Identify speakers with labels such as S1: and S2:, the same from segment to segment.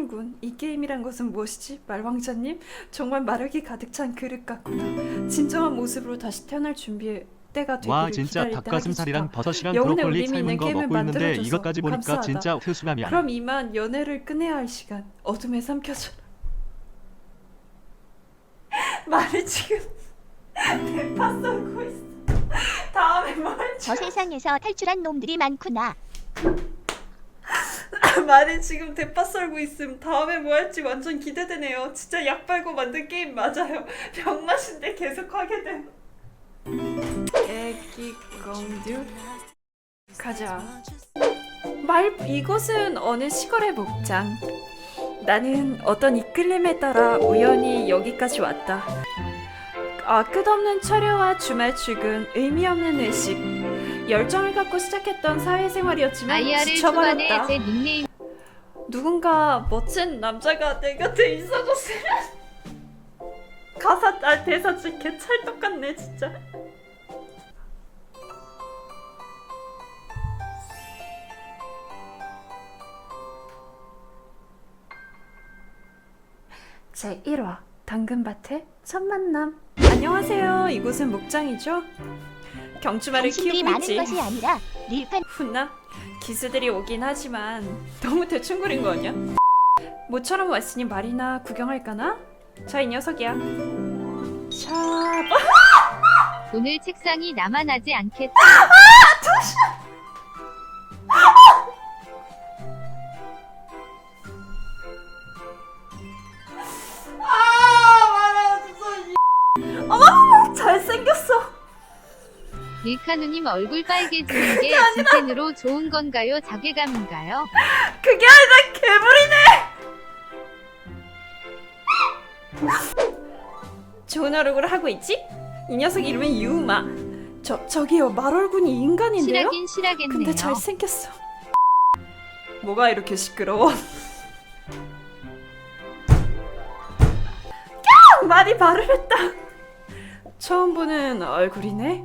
S1: 짱이군. 이 게임이란 것은 무엇이지? 말왕자님? 정말 마력이 가득 찬 그릇 같구나. 진정한 모습으로 다시 태어날 준비에 때가 되기를
S2: 와 진짜
S1: 기다릴 때
S2: 닭가슴살이랑. 버섯이랑
S1: 영혼의
S2: 브로콜리
S1: 울림이
S2: 삶은
S1: 있는
S2: 거
S1: 게임을
S2: 먹고 있는데
S1: 만들어줘서
S2: 이것까지 보니까
S1: 감사하다.
S2: 진짜 회수감이야.
S1: 그럼 이만 연애를 끝내야 할 시간. 어둠에 삼켜져. 말이 지금 대파 썰고 있어. 다음에 뭐 할지
S3: 저 세상에서 탈출한 놈들이 많구나.
S1: 말이 지금 대파 썰고 있음. 다음에 뭐 할지 완전 기대되네요. 진짜 약 빨고 만든 게임 맞아요. 병맛인데 계속 하게 돼. 애기 공주 가자. 말 이곳은 어느 시골의 목장. 나는 어떤 이끌림에 따라 우연히 여기까지 왔다. 아, 끝없는 철야와 주말 출근, 의미 없는 외식. 열정을 갖고 시작했던 사회생활이었지만 지쳐버렸다.
S4: 제 닉네임
S1: 누군가 멋진 남자가 내 곁에 있어줬으면 가사 아 대사 진짜 개찰떡 같네 진짜. 제 1화 당근밭의 첫 만남. 안녕하세요. 이곳은 목장이죠? 경주말을
S3: 당신들이
S1: 키우고 있지.
S3: 것이 아니라 릴판
S1: 훈남? 기수들이 오긴 하지만 너무 대충 그린 거 아니야? 모처럼 왔으니 말이나 구경할까나? 자 이 녀석이야 샵
S4: 오늘 책상이 남아나지 않겠다. 밀카누님 얼굴 빨개지는 게 진텐으로 좋은 건가요? 자괴감인가요?
S1: 그게 아니라 괴물이네 좋은 얼굴을 하고 있지? 이 녀석 이름은 유마 저, 저기요 말 얼굴이 인간인데요?
S4: 실하긴 실하겠네요.
S1: 근데 잘 생겼어. 뭐가 이렇게 시끄러워? 까! 말이 발을 했다. 처음 보는 얼굴이네.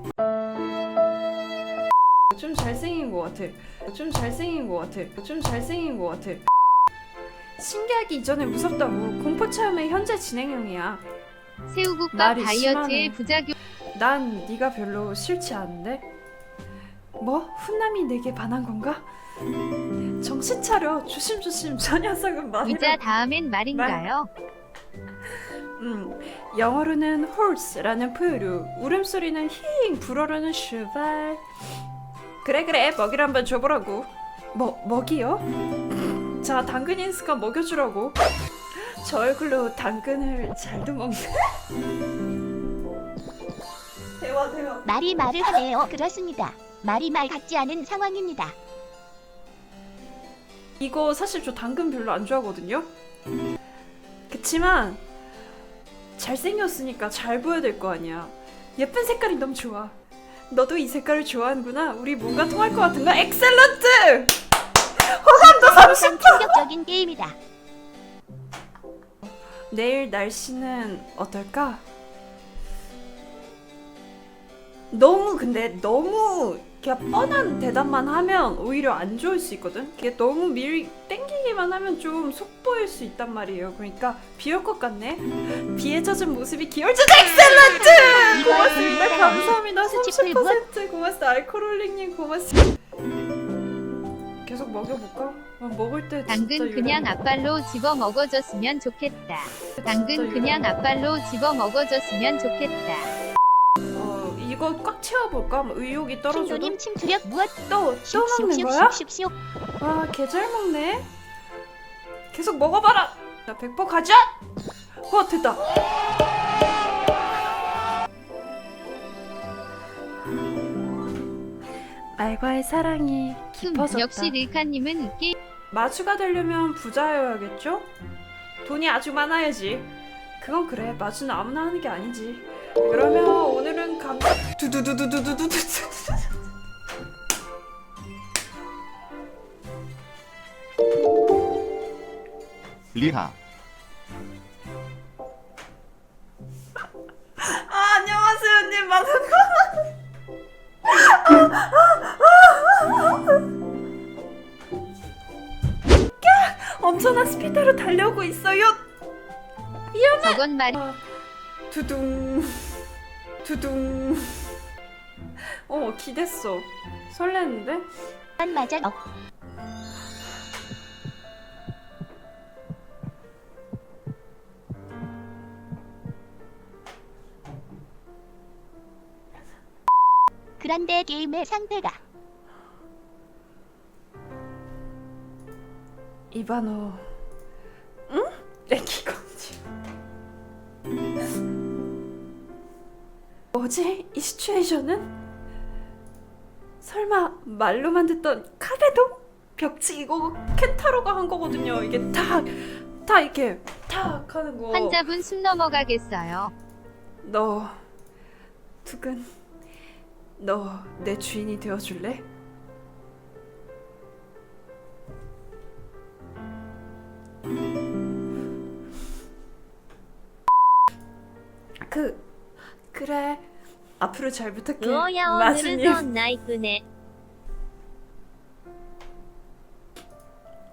S1: 좀 잘생긴 것 같아. 좀 잘생긴 것 같아. 좀 잘생긴 것 같아. 신기하기 이전에 무섭다고 공포 체험의 현재 진행형이야.
S4: 새우국밥
S1: 말이
S4: 다이어트의
S1: 심하네.
S4: 부작용
S1: 난 네가 별로 싫지 않은데? 뭐? 훈남이 내게 반한 건가? 정신 차려 조심조심 저 녀석은 말을
S4: 의자 다음엔 말인가요?
S1: 음, 영어로는 horse라는 포유류 울음소리는 힝 불어로는 슈발 그래 그래 먹이를 한번 줘보라고 뭐 먹이요? 자 당근 인스가 먹여주라고 저 얼굴로 당근을 잘도 먹네 대화 대화
S3: 말이 말을 하네요. 그렇습니다. 말이 말 같지 않은 상황입니다.
S1: 이거 사실 저 당근 별로 안 좋아하거든요. 그치만 잘생겼으니까 잘 보여야 될 거 아니야. 예쁜 색깔이 너무 좋아. 너도 이 색깔을 좋아하는구나. 우리 뭔가 통할 것 같은가? 엑셀런트! 호감도 30!
S3: 참 충격적인 게임이다.
S1: 내일 날씨는 어떨까? 너무 근데 너무 그냥 뻔한 대답만 하면 오히려 안 좋을 수 있거든. 이게 너무 밀 땡기기만 하면 좀 속보일 수 있단 말이에요. 그러니까 비올 것 같네. 비에 젖은 모습이 귀여울지도 엑셀런트! 고맙습니다. 감사합니다.
S3: 수치풀
S1: 30% 고맙습니다. 알코올링님 고맙습니다. 계속 먹여볼까? 아, 먹을 때
S4: 당근 그냥 앞발로 집어 먹어줬으면 좋겠다. 당근 그냥 앞발로 집어 먹어줬으면 좋겠다.
S1: 어 이거 꽉 채워볼까? 뭐 의욕이 떨어져도
S3: 신도님 침투력 무엇?
S1: 또, 또 먹는 거야?
S3: 슉슉슉슉슉.
S1: 와, 개 잘 먹네. 계속 먹어봐라. 자, 백퍼 가자. 와, 됐다. 말과의 사랑이
S4: 흠,
S1: 깊어졌다.
S4: 역시 릴카님은 게임
S1: 마주가 되려면 부자여야겠죠? 돈이 아주 많아야지. 그건 그래. 마주는 아무나 하는 게 아니지. 그러면 오늘은 감 두두두두두두두
S2: 리하
S1: 아 안녕하세요 님 맞았구나 엄청난 스피드로 달려오고 있어요 위험해
S4: 저건 말.
S1: 두둥 두둥. 어 기댔어. 설레는데?
S3: 만 맞아. 어, 그런데 게임의 상태가
S1: 이바노. 응? 뭐지? 이 시츄에이션은? 설마 말로만 듣던 카베도? 벽치 이거 켄타로가 한 거거든요. 이게 탁, 탁 이렇게 탁 하는 거.
S4: 환자분 숨 넘어가겠어요.
S1: 너 두근 너 내 주인이 되어줄래? 그래. 앞으로 잘 부탁해. 우어야 오늘은 마수님.
S4: 넌 나이쁘네.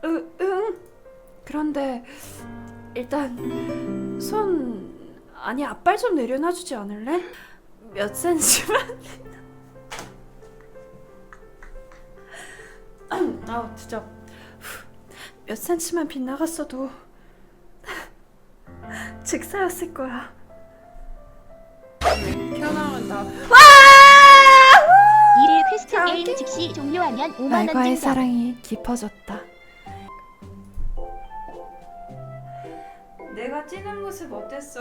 S1: 으, 응. 그런데 일단 손 아니 앞발 좀 내려놔 주지 않을래? 몇 센치만. 아우 진짜 몇 센치만 빗나갔어도 직사였을 거야.
S3: 게임 즉시 종료하면 5만 원
S1: 말과의
S3: 증정.
S1: 사랑이 깊어졌다. 내가 뛰는 모습 어땠어?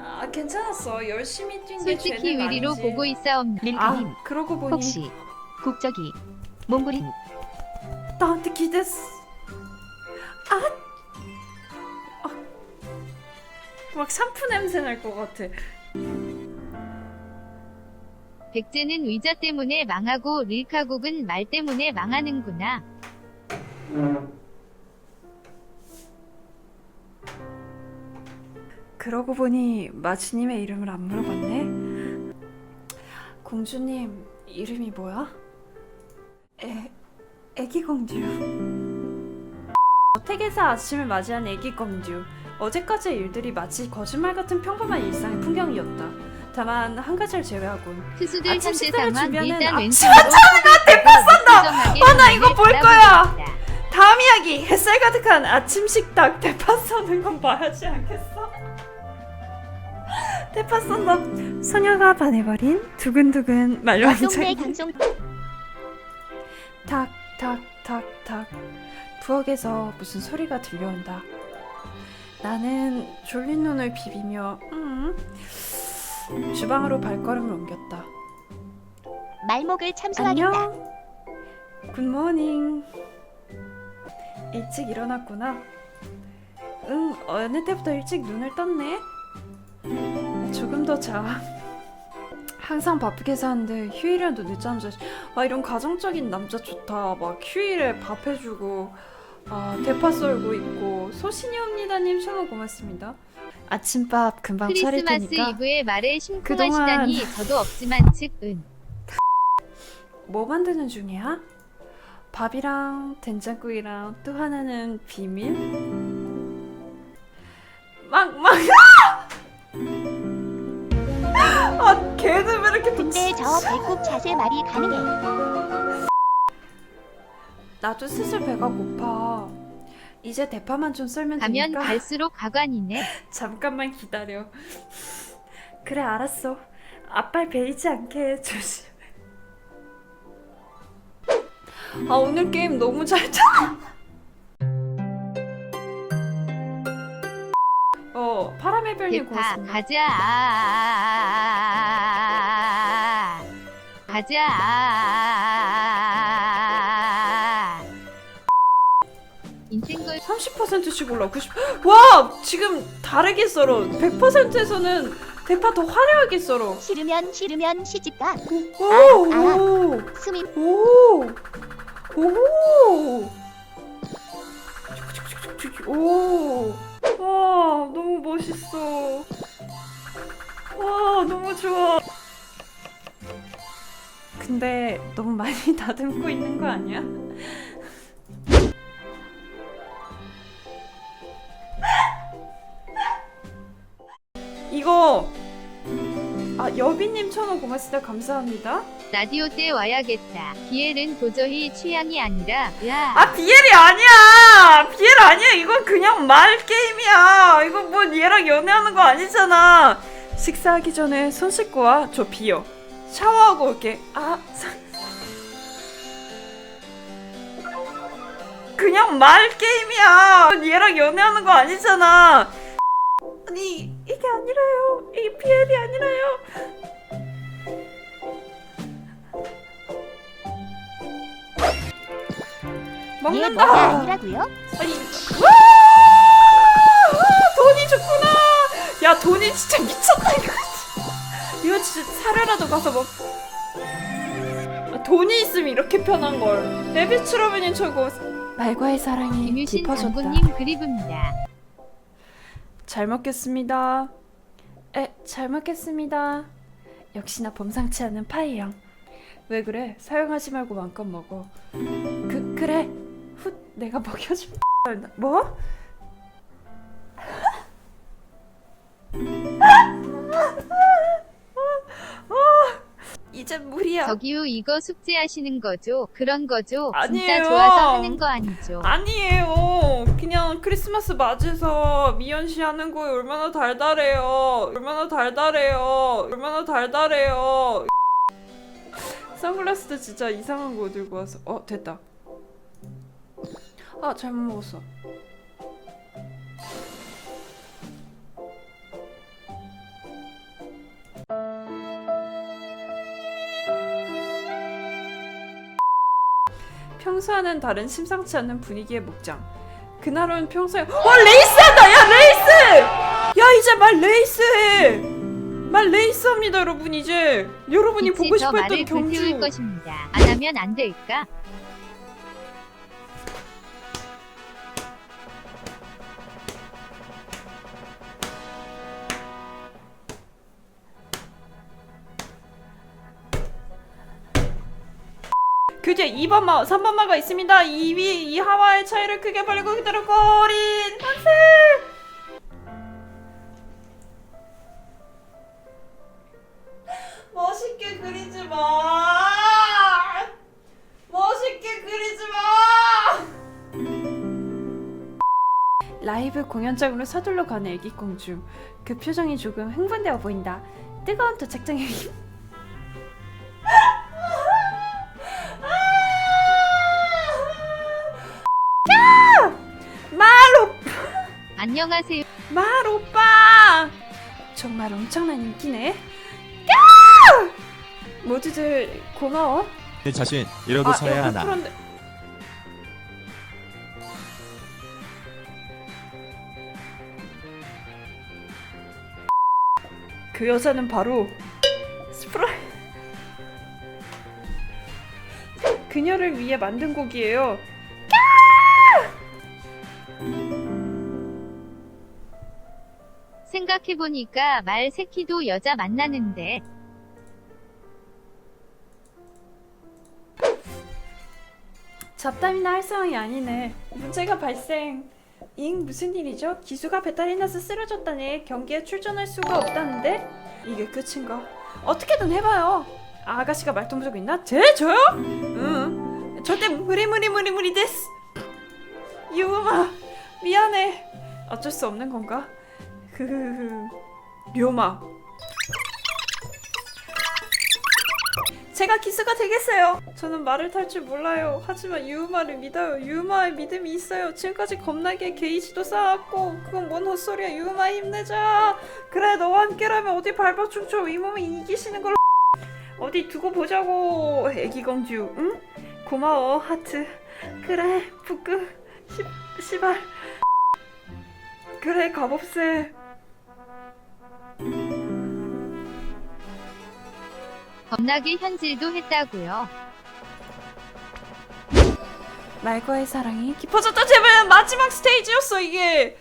S1: 아 괜찮았어. 열심히 뛴 게
S4: 솔직히
S1: 죄는
S4: 위리로
S1: 아니지.
S4: 보고 있사옵니다.
S3: 릴카님
S1: 아 그러고 보니
S3: 혹시 국적이 몽골인
S1: 나한테 기댔어. 아, 아. 막 샴푸 냄새 날 것 같아.
S4: 백제는 의자 때문에 망하고 릴카국은 말 때문에 망하는구나.
S1: 그러고 보니 마주님의 이름을 안 물어봤네. 공주님 이름이 뭐야? 애 애기 공주. 어택에서 아침을 맞이한 애기 공주. 어제까지의 일들이 마치 거짓말 같은 평범한 일상의 풍경이었다. 다만 한 가지를 제외하곤
S4: 투수들
S1: 아침
S4: 현재
S1: 식사를
S4: 상황
S1: 준비하는
S4: 일단
S1: 아침
S4: 왼손으로 대파 쏜다.
S1: 어, 나 이거 볼 거야. 다음 이야기 햇살 가득한 아침 식탁 대파 써는 건 봐야지 않겠어? 대파 쏜다 소녀가 반해버린 두근두근 말랑쟁이
S3: 방송
S1: 탁탁탁탁 부엌에서 무슨 소리가 들려온다 나는 졸린 눈을 비비며 음, 주방으로 발걸음을 옮겼다
S3: 말목을 참수하겠다.
S1: 안녕. 굿모닝. 일찍 일어났구나. 응, 어느 때부터 일찍 눈을 떴네. 조금 더 자. 항상 바쁘게 사는데 휴일에도 늦잠 자. 아 이런 가정적인 남자 좋다. 막 휴일에 밥 해주고, 아 대파 썰고 있고. 소신이 옵니다님 천원 고맙습니다. 아침밥 금방 차릴
S4: 크리스마스
S1: 테니까.
S4: 이브에 말에 심쿵하시다니 저도 없지만 즉은
S1: 뭐 만드는 중이야? 밥이랑 된장국이랑 또 하나는 비밀? 막, 막, 아! 걔는 왜 이렇게 또
S3: 근데 저 배꼽 자세 말이 가능해.
S1: 나도 슬슬 배가 고파. 이제 대파만 좀 썰면
S4: 가면
S1: 되니까
S4: 갈수록 가관이네.
S1: 잠깐만 기다려. 그래 알았어. 앞발 베이지 않게 조심. 아 오늘 게임 너무 잘 짜. 어 파라멜 별님
S4: 대파
S1: 고맙습니다.
S4: 가자. 가자.
S1: 30%씩 올라 90. 와 지금 다르게 썰어. 100%에서는 대파 더 화려하게 썰어.
S3: 싫으면 싫으면 시집가.
S1: 오,
S3: 알아.
S1: 오.
S3: 수민
S1: 오! 오! 오! 와, 너무 멋있어. 와, 너무 좋아. 근데 너무 많이 다듬고 있는 거 아니야? 이거 아 여비님 천원 고맙습니다. 감사합니다.
S4: 라디오 때 와야겠다. 비엘은 도저히 취향이 아니라 야.
S1: 아 비엘이 아니야! 비엘 아니야! 이건 그냥 말 게임이야. 이거 뭐 얘랑 연애하는 거 아니잖아. 식사하기 전에 손 씻고 와저 비어. 샤워하고 올게. 아 사- 그냥 말 게임이야. 얘랑 연애하는 거 아니잖아. 아니 이게 아니라요. 이 비엘이 아니라요.
S3: 얘
S1: 먹는다.
S3: 아니라고요?
S1: 아니 와! 돈이 좋구나. 야 돈이 진짜 미쳤다 이거. 이거 진짜 사료라도 가서 먹 아, 돈이 있으면 이렇게 편한 걸. 레비츠 로빈이 최고. 말과의 사랑이
S4: 김유신
S1: 깊어졌다.
S4: 장군님 그리브입니다.
S1: 잘 먹겠습니다. 에 잘 먹겠습니다. 역시나 범상치 않은 파이형 왜 그래? 사용하지 말고 마음껏 먹어. 그 그래. 훗 내가 먹여줄 뭐? 이제 물이야.
S4: 저기요 이거 숙제하시는 거죠? 그런 거죠?
S1: 아니에요.
S4: 진짜 좋아서 하는 거 아니죠?
S1: 아니에요. 그냥 크리스마스 맞아서 미연 씨 하는 거에 얼마나 달달해요. 얼마나 달달해요. 얼마나 달달해요. 선글라스도 진짜 이상한 거 들고 와서 어 됐다. 아 잘못 먹었어. 평소와는 다른 심상치 않은 분위기의 목장. 그날은 평소에 어 레이스한다 야 레이스 야 이제 말 레이스 해 말 레이스 합니다 여러분 이제 여러분이 보고
S4: 저
S1: 싶어
S4: 말을
S1: 했던 경주
S4: 불태울 것입니다. 안 하면 안 될까?
S1: 교재 2번 마 3번 마가 있습니다. 2위 이 하와의 차이를 크게 벌리고 그대로 꼬린 만세 멋있게 그리지 마! 멋있게 그리지 마! 라이브 공연장으로 서둘러 가는 애기공주 그 표정이 조금 흥분되어 보인다. 뜨거운 도착장에
S4: 안녕하세요.
S1: 말 오빠 정말 엄청난 인기네 야! 모두들 고마워
S2: 내 자신 이러고
S1: 아,
S2: 서야
S1: 야,
S2: 하나.
S1: 그런데- 그 여자는 바로 스프라이 그녀를 위해 만든 곡이에요
S4: 생각해보니까 말 새끼도 여자 만나는데
S1: 잡담이나 할 상황이 아니네. 문제가 발생. 잉 무슨 일이죠? 기수가 배탈이 나서 쓰러졌다네. 경기에 출전할 수가 없다는데? 이게 끝인가? 어떻게든 해봐요. 아, 아가씨가 말동무적 있나? 제 저요? 응. 절대 무리 무리 무리 무리 데스. 유마 미안해. 어쩔 수 없는 건가? 그 료마. 제가 기수가 되겠어요. 저는 말을 탈 줄 몰라요. 하지만 유우마를 믿어요. 유우마의 믿음이 있어요. 지금까지 겁나게 게이지도 쌓았고 그건 뭔 헛소리야. 유우마 힘내자. 그래 너와 함께라면 어디 춤춰 이 몸이 이기시는 걸로. 어디 두고 보자고. 애기 공주. 응? 고마워 하트. 그래 부끄 시 시발. 그래 갑옷새.
S4: 겁나게 현질도 했다고요.
S1: 말과의 사랑이 깊어졌다 제발 마지막 스테이지였어 이게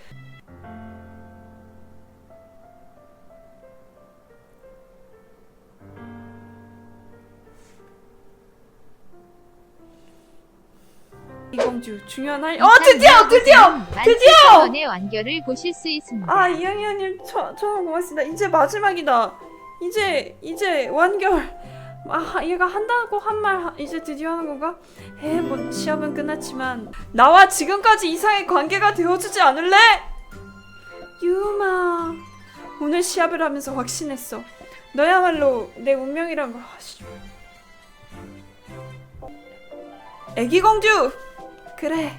S1: 이공주 중요한 할. 어 드디어 드디어 드디어!
S4: 17,000원의 완결을 보실 수 있습니다.
S1: 아 이영희님 저 저는 고맙습니다. 이제 마지막이다. 이제 이제 완결. 아 얘가 한다고 한 말 이제 드디어 하는 건가? 에뭐 시합은 끝났지만 나와 지금까지 이상의 관계가 되어주지 않을래? 유마 오늘 시합을 하면서 확신했어. 너야말로 내 운명이란 걸. 아, 씨. 애기 공주 그래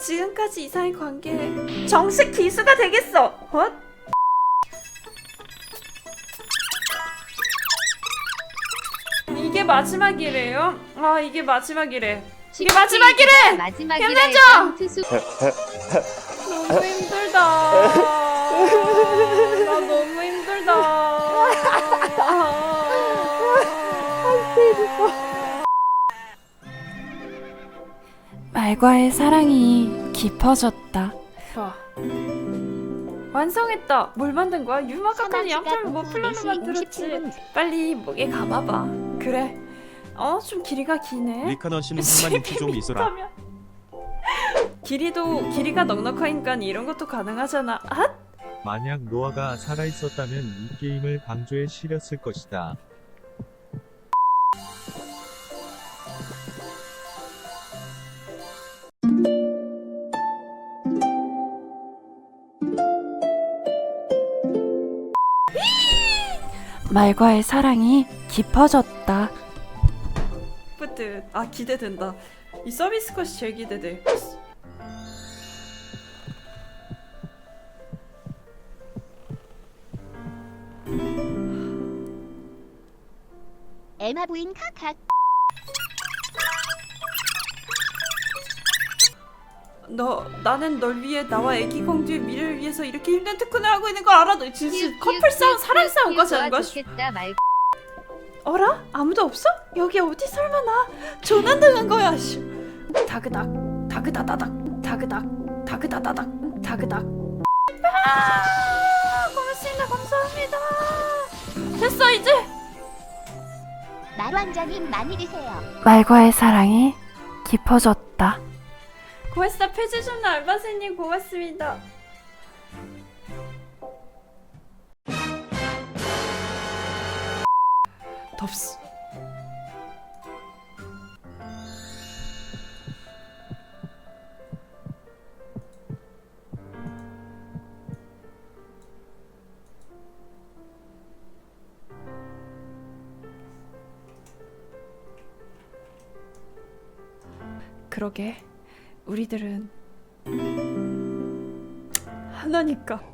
S1: 지금까지 이상의 관계 정식 기수가 되겠어. 헛? 이게 마지막이래요? 아 이게 마지막이래. 이게 마지막이래!
S4: 마지막이래.
S1: 힘내죠!
S4: 투수
S1: 너무 힘들다. 나 너무 힘들다. 말과의 사랑이 깊어졌다. 봐. 완성했다. 뭘 만든 거야? 유마카까지 양털 뭐 플랜을 만들었지. 빨리 목에 감아봐. 그래. 어, 좀 길이가 기네.
S5: 리카넌 씨는 한마디 좀 있어라.
S1: 하면 길이도 길이가 넉넉하니까 이런 것도 가능하잖아. 아?
S6: 만약 노아가 살아있었다면 이 게임을 방조에 실었을 것이다.
S1: 말과의 사랑이 깊어졌다. 뿌듯. 아 기대된다. 이 서비스 컷이 제일 기대돼.
S3: 에마 부인 카카
S1: 너 나는 널 위해 나와 애기 공주의 미래를 위해서 이렇게 힘든 특훈을 하고 있는 거 알아? 너 진짜 커플 싸움, 사랑 싸움 않은 거야?
S4: 좋겠다 말.
S1: 어라? 아무도 없어? 여기 어디 설마 나 조난당한 거야? 씨. 다그닥 다그다다닥 다그닥 다그다다닥 다그닥 아 고맙습니다 감사합니다 됐어 이제
S3: 마루왕자님 많이 드세요.
S1: 말과의 사랑이 깊어졌다 고맙습니다 페즈존나 알바생님 고맙습니다 덥스 그러게 우리들은 하나니까